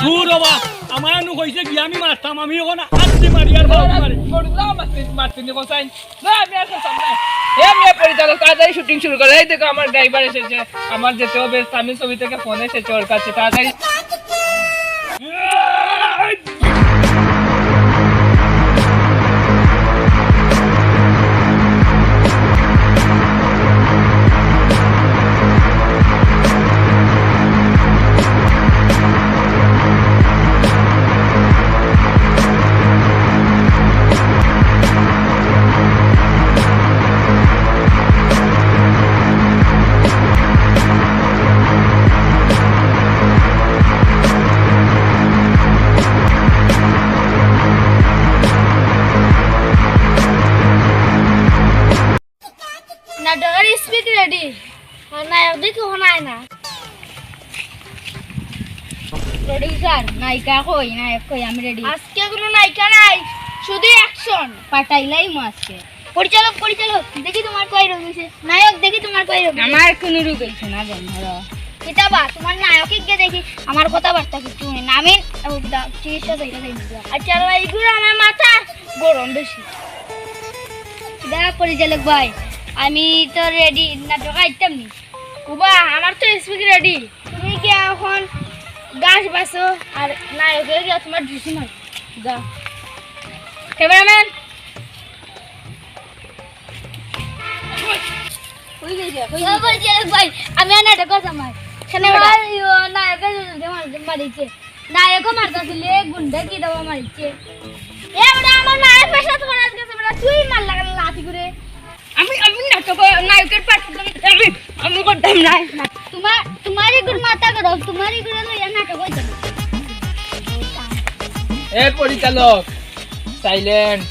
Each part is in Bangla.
দূর বাবা আমার নু কইছে কি আমি মারতাম আমি এখন হাতি মারি আর বাবা মারি গরুলা মারছিস মারছিস নি কোসাইন না আমি আর কোসাম না হে পরিচালক তাড়াতাড়ি শুটিং শুরু করে এই দেখো আমার ড্রাইভার এসেছে আমার যেতে হবে আমি ছবি থেকে ফোন এসেছে ওর কাছে তাড়াতাড়ি প্রডিউসার নায়িকা কই? নায়ক কই? আমি রেডি আজকে কোনো নায়িকা নাই শুধু অ্যাকশন পাটাইলাই মাসকে পরিচালক পরিচালক দেখি তোমার কই রয়েছে নায়ক দেখি তোমার কই রয়েছে আমার কোনো রূপ হইছে না জান ধরো। কিতাবা তোমার নায়কে গিয়ে দেখি? আমার কথাবার্তা কিছু হয় না। আমি চিকিৎসা চাইতে চাই আচ্ছা এইগুলো আমার মাথা গরম বেশি। দেখ পরিচালক ভাই আমি তো রেডি নাটক আইতাম নি। কুবা আমার তো স্পিক রেডি তুমি কি এখন গাছ বাসো আর নায়কের গিয়ে তোমার ঢুসি মার যা। ক্যামেরাম্যান আমি আর নাটক করতাম ভাই নায়কের মারিছে। নায়কও মারতাছিল গুন্ডা কি দেওয়া মারিছে? এ ওটা আমার নায়ক পেশা তোমার আজকে তুই মার লাগালে লাথি করে? আমি আমি নাটক নায়কের পাঠ আমি আমি করতাম না তোমার তোমারই গুণ মাথা করো তোমারই গুণ লইয়া নাটক হইতাম এ পরিচালক সাইলেন্ট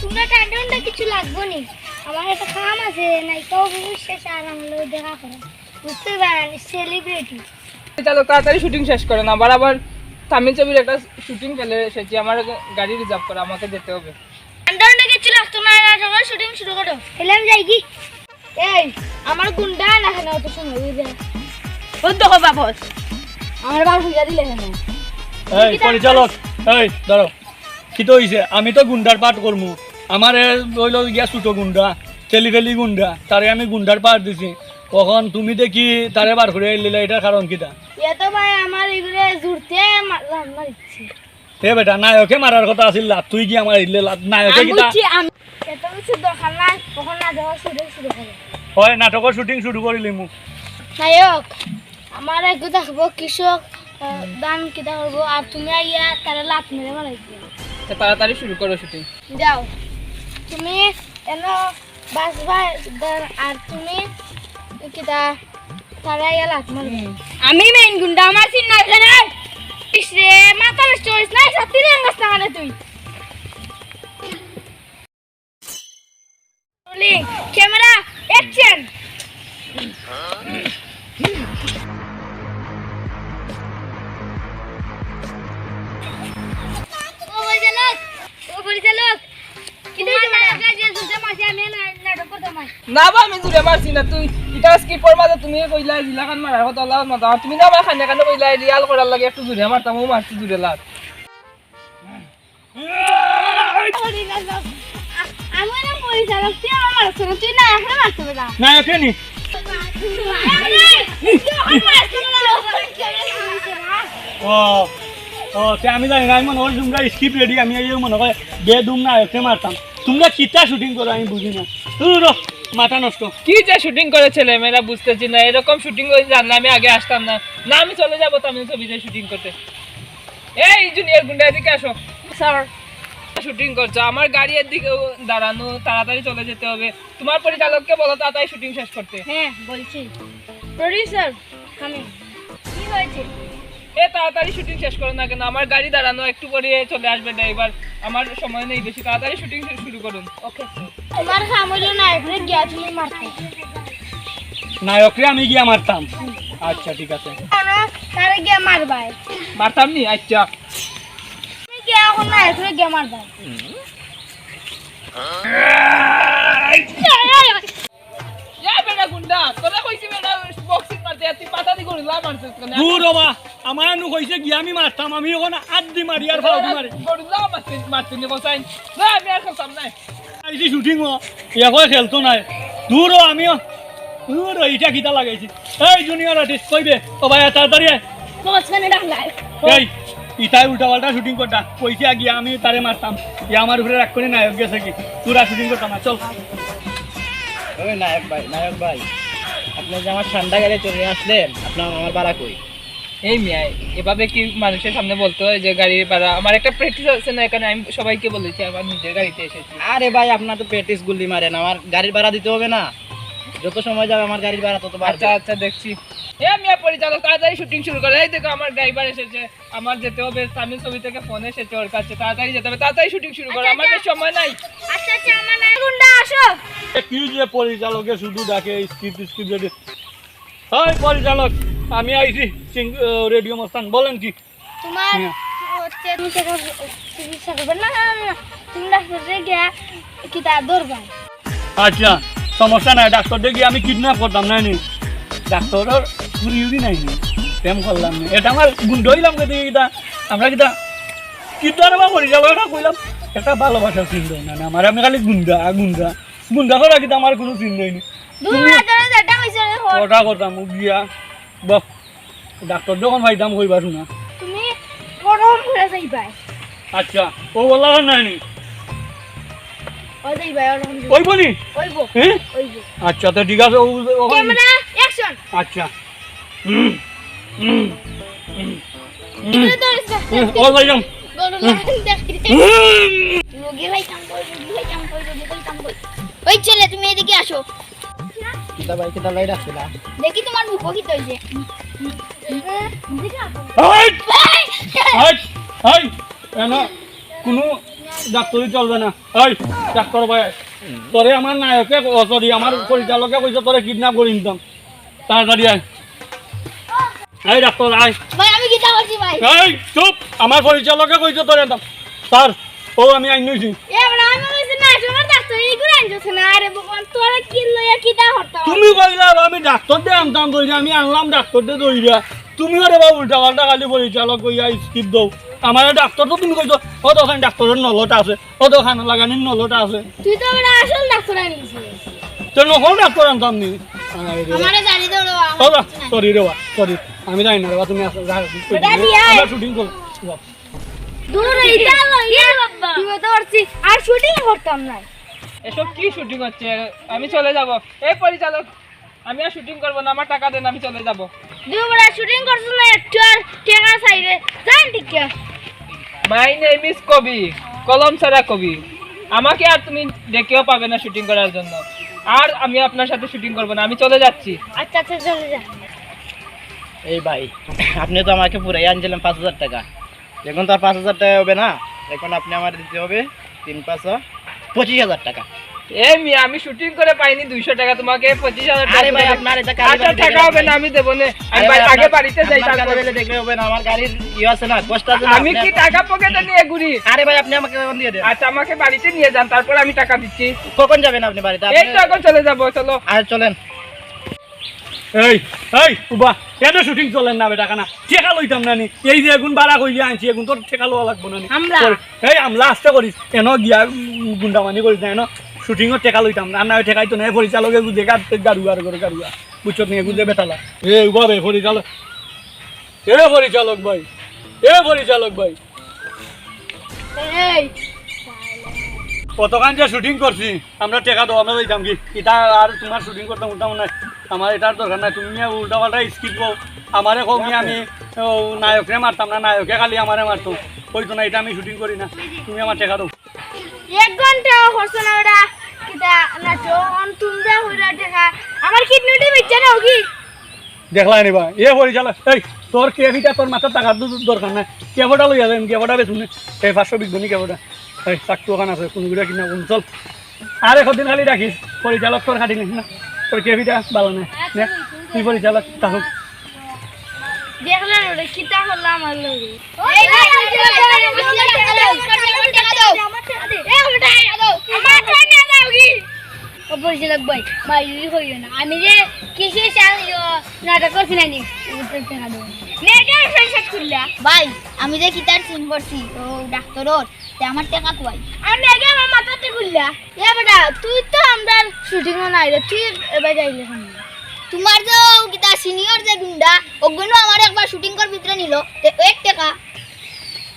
তোমরা টান্ডা কিছু লাগবো নি? আমার একটা কাম আছে নায়িকাও শেষ আর আমার দেখা করো বুঝতে পারেন সেলিব্রিটি পরিচালক তাড়াতাড়ি শুটিং শেষ করে না আবার আবার তামিল ছবির একটা শুটিং ফেলে এসেছি আমার গাড়ি রিজার্ভ করে আমাকে যেতে হবে টান্ডা কিছু লাগতো না শুরু করো এলাম যাই কি? এই আমার গুন্ডা না কেন অত সময় বুঝে ও তো বাবস আমার বাবা বুঝা দিলে কেন? এই পরিচালক এই ধরো। কি তো হইছে? আমি তো গুন্ডার পাঠ করমু। আমার হইল গিয়া ছোট গুন্ডা ঠেলি ফেলি গুন্ডা তারে আমি গুন্ডার পাঠ দিছি। কখন তুমি দেখি তারে বার করে এলিলা এটার কারণ কিটা এ তো ভাই আমার এগুলো জুড়তে মারিচ্ছে। হে বেটা নায়কে মারার কথা আছিল লাভ তুই কি আমার লাভ নায়কে কিটা কিছু দরকার নাই কখন না দেওয়া শুরু শুরু করে। হয় নাটকের শুটিং শুরু করিলি মু নায়ক আমার একটু দেখব কৃষক দান কিতা করব আর তুমি ইয়া তারা লাভ মেরে মারাইছি তো তাড়াতাড়ি শুরু করো শুটিং যাও। তুমি এন বাস ভাই আর তুমি কিতা তারা ইয়া লাভ মারবে আমি মেইন গুন্ডা আমার সিন এখানে ইসরে মাথা নষ্ট হইস না সত্যি রে আঙ্গাস না তুই। ক্যামেরা অ্যাকশন ও পরিচালক ও পরিচালক কিন্তু না- না। না বা আমি জুড়ে মারছি না তুই এটা স্কিপর মাঝে তুমি কইলা জিলা মারার কথা তুমি না আমার খানে খানে কইলা রিয়াল করার লাগে একটু জুড়ে মারতাম ও মারছি জুড়ে লাগ আমি না না না। না নি ও ও জানি না আমি মনে হয় স্কিপ রেডি আমি মনে হয় বে দুম নায়কে মারতাম তোমরা কিতা শুটিং করো আমি বুঝি না। মাথা নষ্ট। কি যে শুটিং করে ছেলে মেয়েরা বুঝতেছি না এরকম শুটিং করে জানলে আমি আগে আসতাম না। না আমি চলে যাব তামিল ছবিতে শুটিং করতে। এই জুনিয়র গুন্ডা এদিকে আসো। স্যার শুটিং করছ আমার গাড়ি এর দিকে দাঁড়ানো তাড়াতাড়ি চলে যেতে হবে। তোমার পরিচালককে বলো তাড়াতাড়ি শুটিং শেষ করতে। হ্যাঁ বলছি। প্রডিউসার আমি। কি হয়েছে? এ তাড়াতাড়ি শুটিং শেষ করো না কেন? আমার গাড়ি দাঁড়ানো একটু পরে চলে আসবে ড্রাইভার আমার সময় নেই বেশি। তাড়াতাড়ি শুটিং শুরু করুন। ওকে। তোমার কাম হইল না গিয়া তুমি মারতে? নায়করে আমি গিয়া মারতাম। আচ্ছা ঠিক আছে। তারে গিয়া মারবাই? মারতাম নি? আচ্ছা। তুমি গিয়া এখন না এখানে গিয়া মারবাই? গুন্ডা তোরা কইছি বেটা বক্সিং মারতে। তুই পাতা দি গরিলা মারছিস কেন? আমার নু কইছে গিয়া আমি মারতাম আমি এখন আদি মারি আর ফাউদি মারি। মারতে মারতে নিব চাই। না আমি আর খেলতাম না। আইছি শুটিং ও এখন খেলতো নাই। দূর আমিও দূর ইটা কিতা লাগাইছি। এই জুনিয়র আর্টিস্ট কইবে ও ভাই তাড়াতাড়ি এই ইটাই উল্টা পাল্টা শুটিং করতা কইছে গিয়া আমি তারে মারতাম। ইয়া আমার উপরে রাগ করে নায়ক গেছে কি? তোরা শুটিং করতাম না চল। ওই নায়ক ভাই নায়ক ভাই আপনি যে আমার ঠান্ডা গাড়ি চলে আসলেন আপনার আমার বাড়া কই? এই মিয়াই এভাবে কি মানুষের সামনে বলতে হয় যে গাড়ি ভাড়া? আমার একটা প্র্যাকটিস আছে না এখানে আমি সবাইকে বলেছি আমার নিজের গাড়িতে এসেছি। আরে ভাই আপনার তো প্র্যাকটিস গুলি মারেন আমার গাড়ির ভাড়া দিতে হবে না। যত সময় যাবে আমার গাড়ির ভাড়া তত আচ্ছা আচ্ছা দেখছি। এ মিয়া পরিচালক তাড়াতাড়ি শুটিং শুরু করে। এই দেখো আমার ড্রাইভার এসেছে। আমার যেতে হবে তামিল ছবি থেকে ফোন এসেছে ওর কাছে। তাড়াতাড়ি যেতে হবে তাড়াতাড়ি শুটিং শুরু করো। আমার বেশ সময় নাই। আচ্ছা আচ্ছা আমার নাই। গুন্ডা আসো। কি যে পরিচালকে শুধু ডাকে স্ক্রিপ্ট স্ক্রিপ্ট হাই পরিচালক। আমি আইছি রেডিও মস্তান বলেন কি? তোমার হ্যাঁ। হচ্ছে তুমি চিকিৎসা করবে না না, না, না। তুমি ডাক্তারে গিয়া কিতাব ধরবা? আচ্ছা সমস্যা নাই ডাক্তার দেখি আমি কিডন্যাপ করতাম নাই নি? ডাক্তারের চুরি উরি নাই নি? প্রেম করলাম না। এটা আমার গুন্ড হইলাম কে দেখি কিতা আমরা কিতা কিতার বা পরিচালকটা কইলাম। একটা ভালোবাসার চিন্তা না না, আমার আমি খালি গুন্ডা গুন্ডা। গুন্ডা করা কিতা আমার কোনো চিন্তা নেই। ওটা করতাম গিয়া বক ডাক্তার যখন পাইতাম কইবা শোনা। তুমি গরম করে যাইবাই। আচ্ছা ও বললা নাই ওই বলি হ্যাঁ আচ্ছা তো ঠিক আছে ও ক্যামেরা অ্যাকশন আচ্ছা। ভাই ভাই ভাই ওই ছেলে তুমি এদিকে আসো। কিতা ভাই কিতা লাই রাখছিলা দেখি তোমার মুখ কি হইছে হাই! হাই! হাই! এনা কোনো ডাক্তারি চলবে না। হাই ডাক্তার ভাই তোরে আমার নায়কে সরি আমার পরিচালকে কইছে তোরে কিডন্যাপ করে নিতাম তাড়াতাড়ি আয় এই ডাক্তার আয় ভাই আমি গীতা করছি ভাই। এই চুপ! আমার পরিচালকে কইছে তোরে নিতাম স্যার ও আমি আইন নইছি এবার তুমি কইলা আমি ডাক্তার দিয়ে আনতাম দইরা আমি আনলাম ডাক্তার দিয়ে দইরা তুমি আরে বা উল্টা পাল্টা খালি পরিচালক কইয়া স্কিপ দাও। আমার ডাক্তার তো তুমি কইছো ও তো ডাক্তারের নলটা আছে ও খানা লাগানির নলটা আছে। তুই তো আসল ডাক্তার আনিছিস তো নকল ডাক্তার আনতাম নি। সরি রে সরি আমি জানি না রে তুমি। শুটিং কর দূর লইয়া। বাবা? তো আর শুটিং করতাম না। এসব কি শুটিং হচ্ছে? আমি চলে যাব। এই পরিচালক আমি আর শুটিং করব না আমার টাকা দেন আমি চলে যাব। দুবার শুটিং করছিস না একটু আর টেকা সাইরে জান ঠিক মাই নেম ইজ কবি কলম ছাড়া কবি। আমাকে আর তুমি ডেকেও পাবে না শুটিং করার জন্য। আর আমি আপনার সাথে শুটিং করব না আমি চলে যাচ্ছি। আচ্ছা আচ্ছা চলে যা। এই ভাই আপনি তো আমাকে পুরাই আনছিলেন পাঁচ হাজার টাকা। এখন তো আর পাঁচ হাজার টাকা হবে না। এখন আপনি আমার দিতে হবে তিন পাঁচশো পঁচিশ হাজার টাকা। এ মিয়া আমি শুটিং করে পাইনি দুইশো টাকা তোমাকে পঁচিশ হাজার আরে ভাই, আপনার এটা আচ্ছা টাকা হবে না আমি দেবো না। ভাই, আগে বাড়িতে যাই টাকা দেখলে হবে না আমার গাড়ির ইয়ে আছে না কষ্ট আছে আমি কি টাকা পকেটে নিয়ে ঘুরি? আরে ভাই আপনি আমাকে দিয়ে দেন। আচ্ছা আমাকে বাড়িতে নিয়ে যান তারপর আমি টাকা দিচ্ছি। কখন যাবেন আপনি বাড়িতে? এই তো এখন চলে যাব চলো। আর চলেন। এই এই উবা এত শুটিং চলেন না বেটা কানা ঠেকা লইতাম না নি। এই যে এগুন বাড়া কইলে আনছি এগুন তোর ঠেকা লওয়া লাগবো না নি। এই আমলা আসতে করিস। এন গিয়া গুন্ডামানি করিস না এন। শুটিংও টেকা লইতাম না। না ঠেকাই তো নাই পরিচালকে করে গাড়ুয়া। নিয়ে গুদে বেটালা। এ উবা বে পরিচালক এ পরিচালক ভাই। এ পরিচালক ভাই। এই। কতক্ষণ যে শুটিং করছি আমরা টেকা দেবো আমরা যাইতাম কি? এটা আর তোমার শুটিং করতাম মনে হয় আমার এটার দরকার নাই তুমি উল্টা পাল্টা স্কিপ কও আমারে কও কি আমি ও, নায়করে মারতাম না নায়কে খালি আমারে মারতো। কইতো না এটা আমি শুটিং করি না। তুমি আমার টেকা দাও। এক ঘণ্টা হচ্ছে না ওটা কি? দেখলাই নিবা এ পরিচালক এই তোর কেভিটা তোর মাথার টাকার তো দরকার নাই। কেভোটা লইয়া যাই কেভোটা বেশুন এই পাঁচশো বিঘনি কেভোটা এই চাকটু ওখানে আছে কোনো গুড়া কিনা কোন চল। আর একদিন খালি রাখিস পরিচালক তোর খাটি না। তোর কেভিটা ভালো নাই নে, তুই পরিচালক তাহলে দেখলেন ওটা কিটা হলো আমার লগে এই ভাই আমার টাকা দাও আমার টাকা দে এই আমার টাকা দাও আমার টাকা দাও কি ও পরিচালক ভাই ভাই না। আমি যে কিসে নাটক করছি না নি। ভাই আমি যে কিতার সিন করছি ও ডাক্তারর তে আমার টাকা কই? আমি আগে আমার মাথাতে খুললা এ বেটা তুই তো আমরা শুটিং নাই রে তুই এবার যাইলে তোমার যে কিতা সিনিয়র যে গুন্ডা ওগুলো আমার একবার শুটিং কর ভিতরে নিল তে এক টাকা।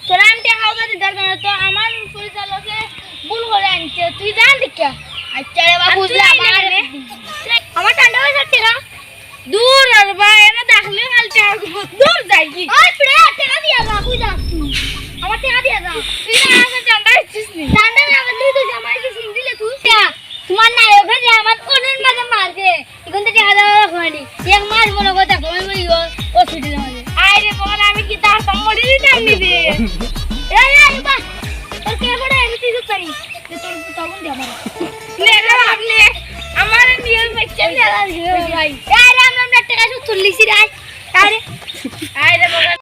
তোরা আমি টাকা দিতে তো আমার পরিচালকে ভুল করে আনছে তুই জান দেখা আচ্ছা রে বাবু আমার আমার ঠান্ডা হয়ে যাচ্ছে না দূর আর ভাই এনে দেখলে কাল টাকা দূর যাই কি ওই প্রে টাকা দিয়া যা কই না নি না তোমার নায়ক